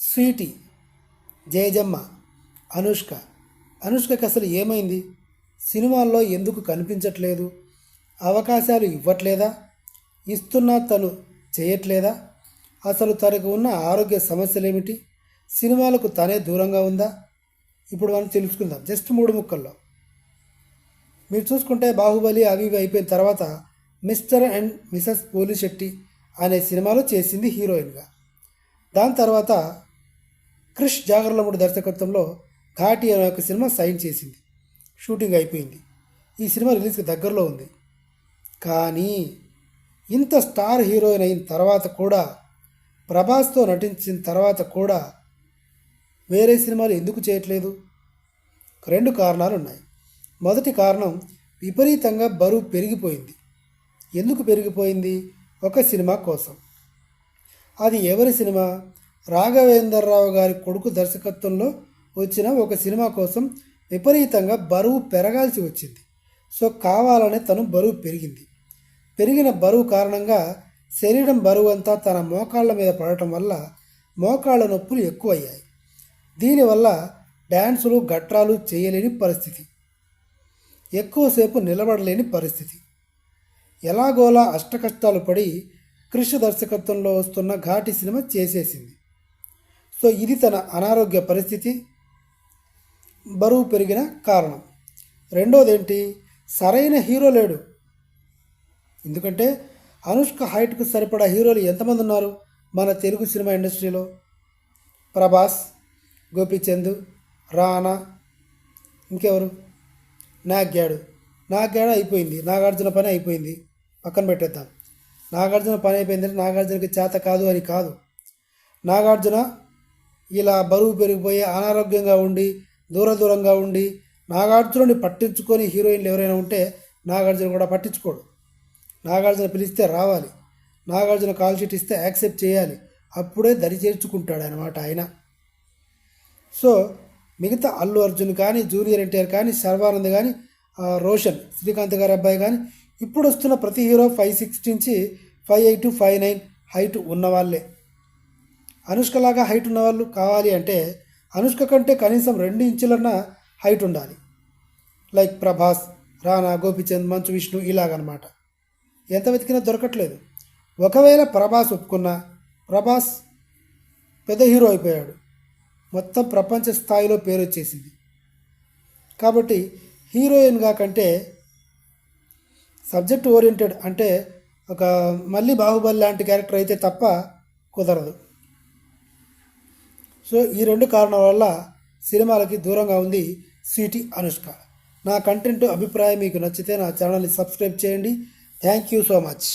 Sweety Jejamma Anushka. అనుష్కకి అసలు ఏమైంది? సినిమాల్లో ఎందుకు కనిపించట్లేదు? అవకాశాలు ఇవ్వట్లేదా? ఇస్తున్నా తను చేయట్లేదా? అసలు తనకు ఉన్న ఆరోగ్య సమస్యలు ఏమిటి సినిమాలకు తనే దూరంగా ఉందా? ఇప్పుడు మనం తెలుసుకుందాం. జస్ట్ మూడు ముక్కల్లో. మీరు చూసుకుంటే బాహుబలి అవి ఇవి అయిపోయిన తర్వాత మిస్టర్ అండ్ మిసెస్ పోలిశెట్టి అనే సినిమాలో చేసింది హీరోయిన్గా. దాని తర్వాత క్రిష్ జాగర్లముడి దర్శకత్వంలో ఘాటి అనే ఒక సినిమా సైన్ చేసింది. షూటింగ్ అయిపోయింది. ఈ సినిమా రిలీజ్కి దగ్గరలో ఉంది. కానీ ఇంత స్టార్ హీరోయిన్ అయిన తర్వాత కూడా ప్రభాస్తో నటించిన తర్వాత కూడా వేరే సినిమాలు ఎందుకు చేయట్లేదు? రెండు కారణాలు ఉన్నాయి. మొదటి కారణం విపరీతంగా బరువు పెరిగిపోయింది. ఎందుకు పెరిగిపోయింది? ఒక సినిమా కోసం. అది ఎవరి సినిమా? రాఘవేంద్రరావు గారి కొడుకు దర్శకత్వంలో వచ్చిన ఒక సినిమా కోసం విపరీతంగా బరువు పెరగాల్సి వచ్చింది. సో కావాలనే తను బరువు పెరిగింది. పెరిగిన బరువు కారణంగా శరీరం బరువు అంతా తన మోకాళ్ళ మీద పడటం వల్ల మోకాళ్ళ నొప్పులు ఎక్కువయ్యాయి. దీనివల్ల డ్యాన్సులు గట్రాలు చేయలేని పరిస్థితి. ఎక్కువసేపు నిలబడలేని పరిస్థితి. ఎలాగోలా అష్టకష్టాలు పడి కృష్ణ దర్శకత్వంలో వస్తున్న ఘాటి సినిమా చేసేసింది. సో ఇది తన అనారోగ్య పరిస్థితి. బరువు పెరిగిన కారణం. రెండోది ఏంటి సరైన హీరో లేడు. ఎందుకంటే అనుష్క హైట్కు సరిపడా హీరోలు ఎంతమంది ఉన్నారు? మన తెలుగు సినిమా ఇండస్ట్రీలో. ప్రభాస్ గోపీచంద్ రానా ఇంకెవరు? నాగ్గాడు నాగ్గాడు అయిపోయింది. నాగార్జున పని అయిపోయింది. పక్కన పెట్టేద్దాం. నాగార్జున పని అయిపోయిందంటే నాగార్జునకి చేత కాదు అని కాదు. నాగార్జున ఇలా బరువు పెరిగిపోయి అనారోగ్యంగా ఉండి దూర దూరంగా ఉండి నాగార్జునుని పట్టించుకొని హీరోయిన్లు ఎవరైనా ఉంటే నాగార్జున కూడా పట్టించుకోడు. నాగార్జున పిలిస్తే రావాలి. నాగార్జున కాల్ షీట్ ఇస్తే యాక్సెప్ట్ చేయాలి. అప్పుడే దరి చేర్చుకుంటాడు అనమాట ఆయన. సో మిగతా అల్లు అర్జున్ కానీ జూనియర్ ఎన్టీఆర్ కానీ సర్వానంద్ కానీ రోషన్ శ్రీకాంత్ గారి అబ్బాయి కానీ ఇప్పుడు వస్తున్న ప్రతి హీరో ఫైవ్ సిక్స్ నుంచి five eight five nine height ఉన్నవాళ్ళే. అనుష్కలాగా హైట్ ఉన్నవాళ్ళు కావాలి అంటే అనుష్క కంటే కనీసం రెండు ఇంచులన్న హైట్ ఉండాలి. లైక్ ప్రభాస్ రానా గోపిచంద్ మంచు విష్ణు ఇలాగనమాట. ఎంత వెతికినా దొరకట్లేదు. ఒకవేళ ప్రభాస్ ఒప్పుకున్నా ప్రభాస్ పెద్ద హీరో అయిపోయాడు. మొత్తం ప్రపంచ స్థాయిలో పేరు వచ్చేసింది కాబట్టి హీరోయిన్గా కంటే సబ్జెక్ట్ ఓరియంటెడ్ అంటే ఒక మళ్ళీ బాహుబలి లాంటి క్యారెక్టర్ అయితే తప్ప కుదరదు. సో ఈ రెండు కారణాల వల్ల సినిమాలకి దూరంగా ఉంది సిటీ అనుష్క. నా కంటెంట్ అభిప్రాయం మీకు నచ్చితే నా ఛానల్ని సబ్స్క్రైబ్ చేయండి. Thank you so much.